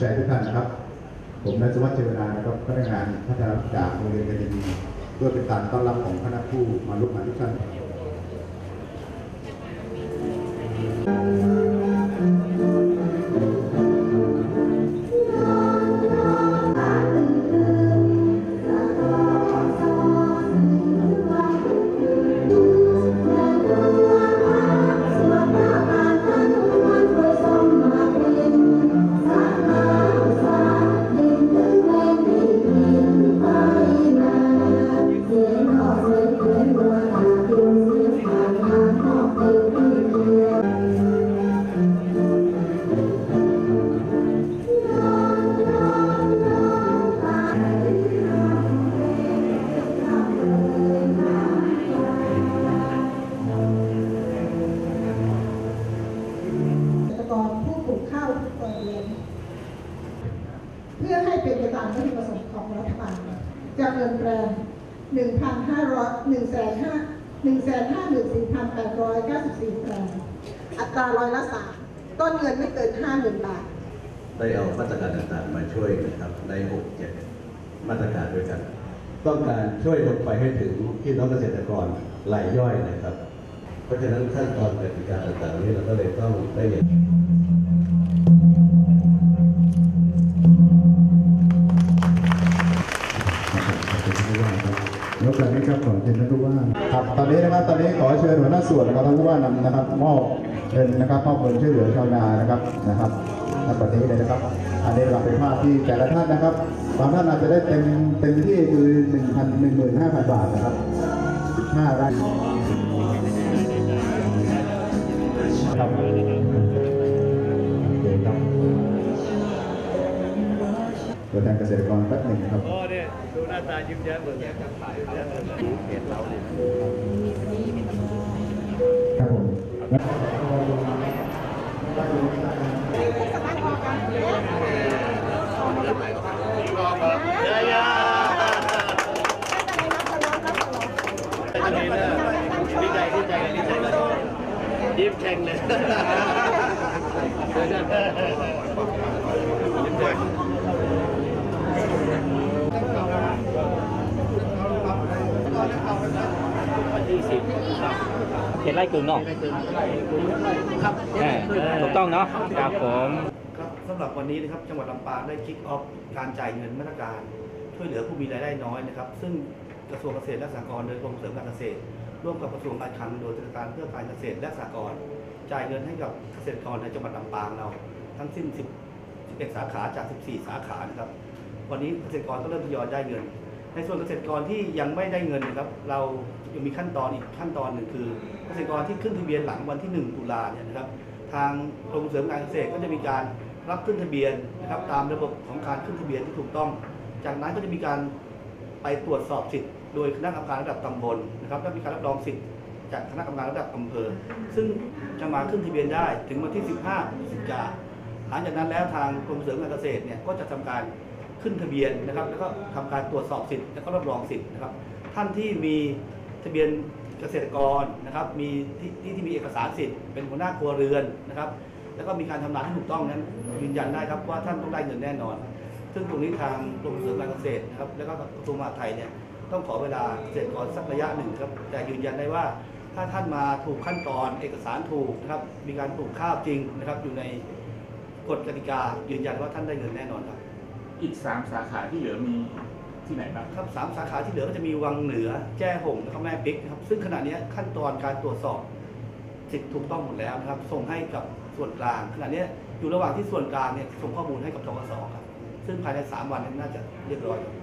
ใจทุกท่านนะครับ ผมนายสวัสดิ์เจวนานะครับพนักงานพัฒนาจากโรงเรียนกันดีเพื่อเป็นการต้อนรับของคณะผู้มาร่วมงานทุกท่าน พื่อให้เป็นไปตามวัตถุประสงค์ของรัฐบาลจะเงินแปลง1,500 1,500 154,894แปลงอัตราร้อยละสามต้นเงินไม่เกิน 50,000 บาท ได้เอามาตรการต่างๆมาช่วยนะครับใน 6 7 มาตรการด้วยกัน ต้องการช่วยลงไปให้ถึงพี่น้องเกษตรกรรายย่อยนะครับ เพราะฉะนั้นขั้นตอนกติกาต่างๆนี้เราก็เลยต้องได้เห็น ยกแบบนี้ครับขอเชิญท่านผู้ว่าครับตอนนี้นะครับตอนนี้ขอเชิญหัวหน้าส่วนนะครับท่านผู้ว่านำนะครับมอบเป็นนะครับมอบเงินช่วยเหลือชาวนานะครับนะครับณปัจจุบันนี้เลยนะครับ อันนี้เราเป็นภาพที่แต่ละท่านนะครับบางท่านอาจจะได้เต็มเต็มที่คือหนึ่งพันหนึ่งหมื่นห้าพันบาทนะครับสิบห้าไร่ครับโอเคครับตัวแทนเกษตรกรแป๊บหนึ่งครับาตายิ้มแย้มเหมือนกันเห็นเราเนี่ยครับผมยายาดีนะดีใจดีใจดีใจเลยยิ้มแฉ่งเลยเดินยิ้มแฉ่ง เขียนไล่กึ่งเนาะครับเออถูกต้องเนาะครับผมครับสำหรับวันนี้นะครับจังหวัดลำปางได้คิกออฟการจ่ายเงินมาตรการช่วยเหลือผู้มีรายได้น้อยนะครับ ซึ่งกระทรวงเกษตรและสหกรณ์โดยกรมเสริมการเกษตร ร่วมกับกระทรวงการคลังโดยธนาคารเพื่อการเกษตรและสหกรณ์จ่ายเงินให้กับเกษตรกรในจังหวัดลำปางเรา ทั้งสิ้น10 11สาขาจาก 14 สาขานะครับ วันนี้เกษตรกรก็เริ่มทยอยได้เงิน ในส่วนเกษตรกรที่ยังไม่ได้เงินนะครับ เรายังมีขั้นตอนอีกขั้นตอนหนึ่งคือ เกษตรกรที่ขึ้นทะเบียนหลังวันที่ 1 ตุลาเนี่ยนะครับ ทางกรมเสริมการเกษตรก็จะมีการรับขึ้นทะเบียนนะครับ ตามระบบของการขึ้นทะเบียนที่ถูกต้อง จากนั้นก็จะมีการไปตรวจสอบสิทธิ์โดยคณะกรรมการระดับตำบลนะครับและมีการรับรองสิทธิ์จากคณะกรรมการระดับอำเภอ ซึ่งจะมาขึ้นทะเบียนได้ถึงวันที่ 15พฤศจิกาหลังจากนั้นแล้วทางกรมเสริมการเกษตรเนี่ยก็จะทำการ ขึ้นทะเบียนนะครับ แล้วก็ทำการตรวจสอบสิทธิ์แล้วก็รับรองสิทธิ์นะครับ ท่านที่มีทะเบียนเกษตรกรนะครับ มีที่ที่มีเอกสารสิทธิ์เป็นหัวหน้าครัวเรือนนะครับ แล้วก็มีการทำนาที่ถูกต้องนั้นยืนยันได้ครับว่าท่านต้องได้เงินแน่นอน ซึ่งตรงนี้ทางกรมเสริมการเกษตรนะครับแล้วก็กระทรวงมหาดไทยเนี่ยต้องขอเวลาเกษตรกรสักระยะหนึ่งครับแต่ยืนยันได้ว่าถ้าท่านมาถูกขั้นตอนเอกสารถูกนะครับ มีการปลูกข้าวจริงนะครับ อยู่ในกฎกติกายืนยันว่าท่านได้เงินแน่นอนครับ อีกสามสาขาที่เหลือมีที่ไหนบ้าง ครับสามสาขาที่เหลือก็จะมีวังเหนือ แจ้ห่มแล้วก็แม่ปิ๊กนะครับ ซึ่งขณะนี้ขั้นตอนการตรวจสอบสิทธิ์ถูกต้องหมดแล้วนะครับ ส่งให้กับส่วนกลาง ขณะนี้อยู่ระหว่างที่ส่วนกลางเนี่ยส่งข้อมูลให้กับทกสครับ ซึ่งภายในสามวันนี้น่าจะเรียบร้อยครับ